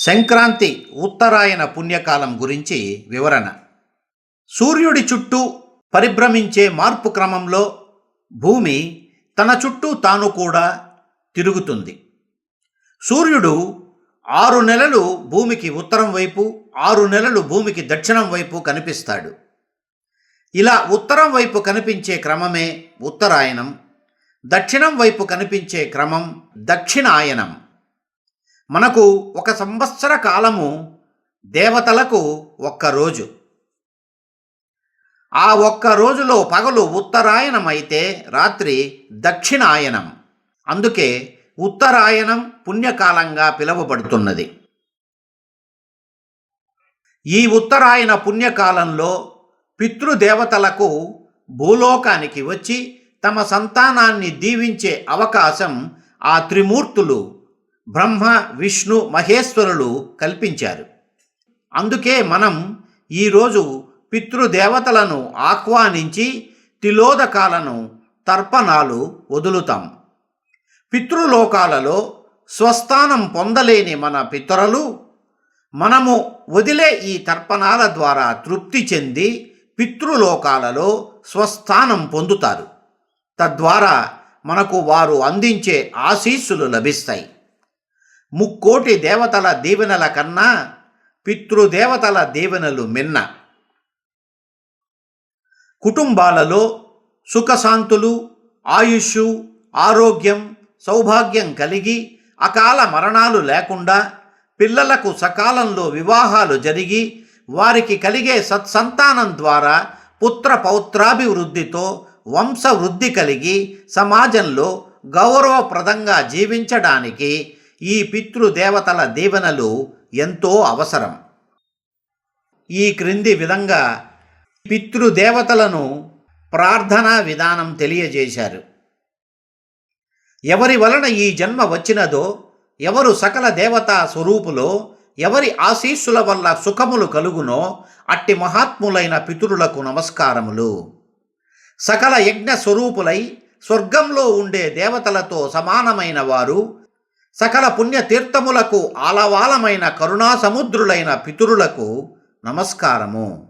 సంక్రాంతి ఉత్తరాయణ పుణ్యకాలం గురించి వివరణ. సూర్యుడి చుట్టూ పరిభ్రమించే మార్పు క్రమంలో భూమి తన చుట్టూ తాను కూడా తిరుగుతుంది. సూర్యుడు ఆరు నెలలు భూమికి ఉత్తరం వైపు ఆరు నెలలు భూమికి దక్షిణం వైపు కనిపిస్తాడు. ఇలా ఉత్తరం వైపు కనిపించే క్రమమే ఉత్తరాయణం దక్షిణం వైపు కనిపించే క్రమం దక్షిణాయనం. మనకు ఒక సంవత్సర కాలము దేవతలకు ఒక్క రోజు. ఆ ఒక్క రోజులో పగలు ఉత్తరాయణం అయితే రాత్రి దక్షిణాయనం. అందుకే ఉత్తరాయణం పుణ్యకాలంగా పిలువబడుతున్నది. ఈ ఉత్తరాయణ పుణ్యకాలంలో పితృదేవతలకు భూలోకానికి వచ్చి తమ సంతానాన్ని దీవించే అవకాశం ఆ త్రిమూర్తులు బ్రహ్మ విష్ణు మహేశ్వరులు కల్పించారు. అందుకే మనం ఈరోజు పితృదేవతలను ఆహ్వానించి తిలోదకాలను తర్పణాలు వదులుతాం. పితృలోకాలలో స్వస్థానం పొందలేని మన పితరులు మనము వదిలే ఈ తర్పణాల ద్వారా తృప్తి చెంది పితృలోకాలలో స్వస్థానం పొందుతారు. తద్వారా మనకు వారు అందించే ఆశీస్సులు లభిస్తాయి. ముక్కోటి దేవతల దీవెనల కన్నా పితృదేవతల దీవెనలు మిన్న. కుటుంబాలలో సుఖశాంతులు ఆయుష్షు ఆరోగ్యం సౌభాగ్యం కలిగి అకాల మరణాలు లేకుండా పిల్లలకు సకాలంలో వివాహాలు జరిగి వారికి కలిగే సత్సంతానం ద్వారా పుత్ర పౌత్రాభివృద్ధితో వంశవృద్ధి కలిగి సమాజంలో గౌరవప్రదంగా జీవించడానికి ఈ పితృదేవతల దీవెనలు ఎంతో అవసరం. ఈ క్రింది విధంగా పితృదేవతలను ప్రార్థనా విధానం తెలియజేశారు. ఎవరి వలన ఈ జన్మ వచ్చినదో ఎవరు సకల దేవతా స్వరూపులో ఎవరి ఆశీస్సుల వల్ల సుఖములు కలుగునో అట్టి మహాత్ములైన పితరులకు నమస్కారములు. సకల యజ్ఞ స్వరూపులై స్వర్గంలో ఉండే దేవతలతో సమానమైన వారు సకల పుణ్యతీర్థములకు ఆలవాలమైన కరుణాసముద్రులైన పితరులకు నమస్కారము.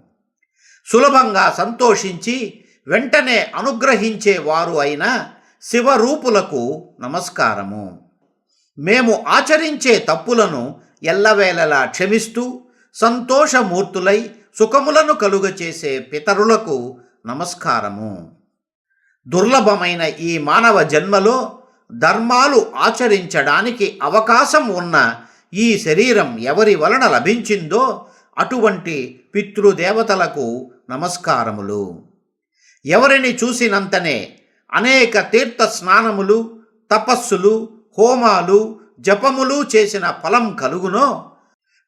సులభంగా సంతోషించి వెంటనే అనుగ్రహించే వారు అయిన శివరూపులకు నమస్కారము. మేము ఆచరించే తప్పులను ఎల్లవేళలా క్షమిస్తూ సంతోషమూర్తులై సుఖములను కలుగచేసే పితరులకు నమస్కారము. దుర్లభమైన ఈ మానవ జన్మలో ధర్మాలు ఆచరించడానికి అవకాశం ఉన్న ఈ శరీరం ఎవరి వలన లభించిందో అటువంటి పితృదేవతలకు నమస్కారములు. ఎవరిని చూసినంతనే అనేక తీర్థ స్నానములు తపస్సులు హోమాలు జపములు చేసిన ఫలం కలుగునో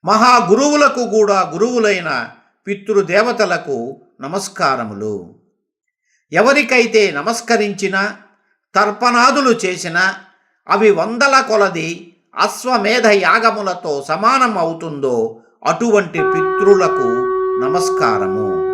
మహాగురువులకు కూడా గురువులైన పితృదేవతలకు నమస్కారములు. ఎవరికైతే నమస్కరించినా తర్పణాదులు చేసిన అవి వందల కొలది అశ్వమేధ యాగములతో సమానం అవుతుందో అటువంటి పితృలకు నమస్కారము.